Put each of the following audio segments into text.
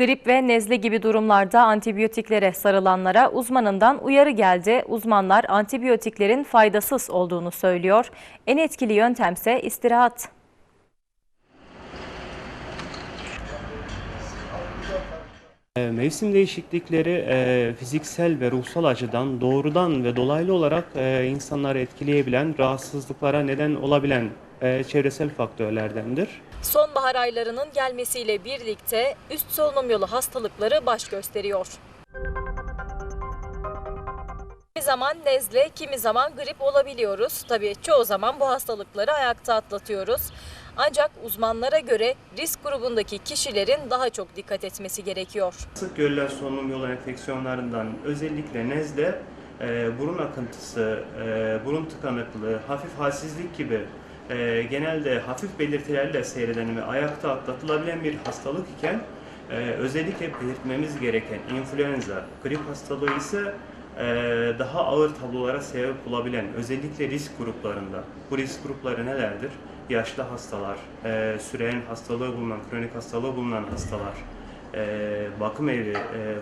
Grip ve nezle gibi durumlarda antibiyotiklere sarılanlara uzmanından uyarı geldi. Uzmanlar antibiyotiklerin faydasız olduğunu söylüyor. En etkili yöntemse istirahat. E, Mevsim değişiklikleri e, fiziksel ve ruhsal açıdan doğrudan ve dolaylı olarak e, insanları etkileyebilen, rahatsızlıklara neden olabilen çevresel faktörlerdendir. Sonbahar aylarının gelmesiyle birlikte üst solunum yolu hastalıkları baş gösteriyor. Kimi zaman nezle, kimi zaman grip olabiliyoruz. Tabii çoğu zaman bu hastalıkları ayakta atlatıyoruz. Ancak uzmanlara göre risk grubundaki kişilerin daha çok dikkat etmesi gerekiyor. Sık görülen solunum yolu enfeksiyonlarından özellikle nezle, e, burun akıntısı, e, burun tıkanıklığı, hafif halsizlik gibi e, genelde hafif belirtilerle seyreden ve ayakta atlatılabilen bir hastalık iken e, özellikle belirtmemiz gereken influenza, grip hastalığı ise e, daha ağır tablolara sebep olabilen özellikle risk gruplarında. Bu risk grupları nelerdir? Yaşlı hastalar, e, süreyen hastalığı bulunan, kronik hastalığı bulunan hastalar, e, bakım evi, e,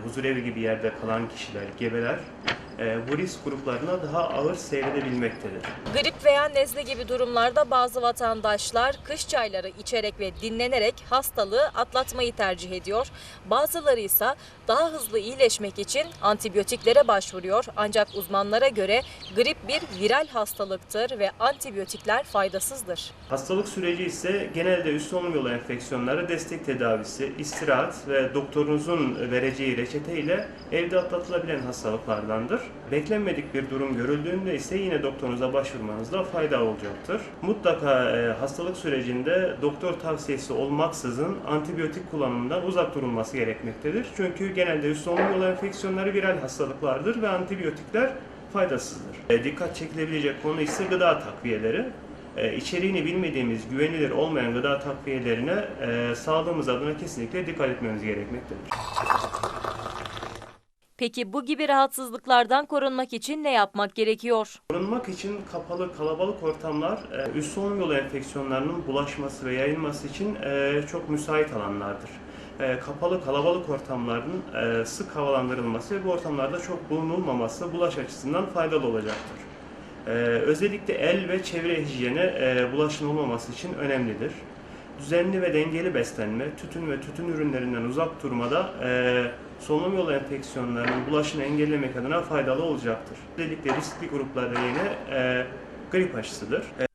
huzur evi gibi yerde kalan kişiler, gebeler bu risk gruplarına daha ağır seyredebilmektedir. Grip veya nezle gibi durumlarda bazı vatandaşlar kış çayları içerek ve dinlenerek hastalığı atlatmayı tercih ediyor. Bazıları ise daha hızlı iyileşmek için antibiyotiklere başvuruyor. Ancak uzmanlara göre grip bir viral hastalıktır ve antibiyotikler faydasızdır. Hastalık süreci ise genelde üst solunum yolu enfeksiyonları destek tedavisi, istirahat ve doktorunuzun vereceği reçete ile evde atlatılabilen hastalıklardandır. Beklenmedik bir durum görüldüğünde ise yine doktorunuza başvurmanızda fayda olacaktır. Mutlaka e, hastalık sürecinde doktor tavsiyesi olmaksızın antibiyotik kullanımından uzak durulması gerekmektedir. Çünkü genelde üst solunum yolu enfeksiyonları viral hastalıklardır ve antibiyotikler faydasızdır. E, dikkat çekilebilecek konu ise gıda takviyeleri. E, içeriğini bilmediğimiz, güvenilir olmayan gıda takviyelerine e, sağlığımız adına kesinlikle dikkat etmemiz gerekmektedir. Peki bu gibi rahatsızlıklardan korunmak için ne yapmak gerekiyor? Korunmak için kapalı kalabalık ortamlar e, üst solunum yolu enfeksiyonlarının bulaşması ve yayılması için e, çok müsait alanlardır. E, Kapalı kalabalık ortamların sık havalandırılması ve bu ortamlarda çok bulunulmaması bulaş açısından faydalı olacaktır. Özellikle el ve çevre hijyeni bulaşın olmaması için önemlidir. Düzenli ve dengeli beslenme, tütün ve tütün ürünlerinden uzak durmada e, solunum yolu enfeksiyonlarının bulaşını engellemek adına faydalı olacaktır. Özellikle riskli gruplarda yine e, grip aşısıdır. E,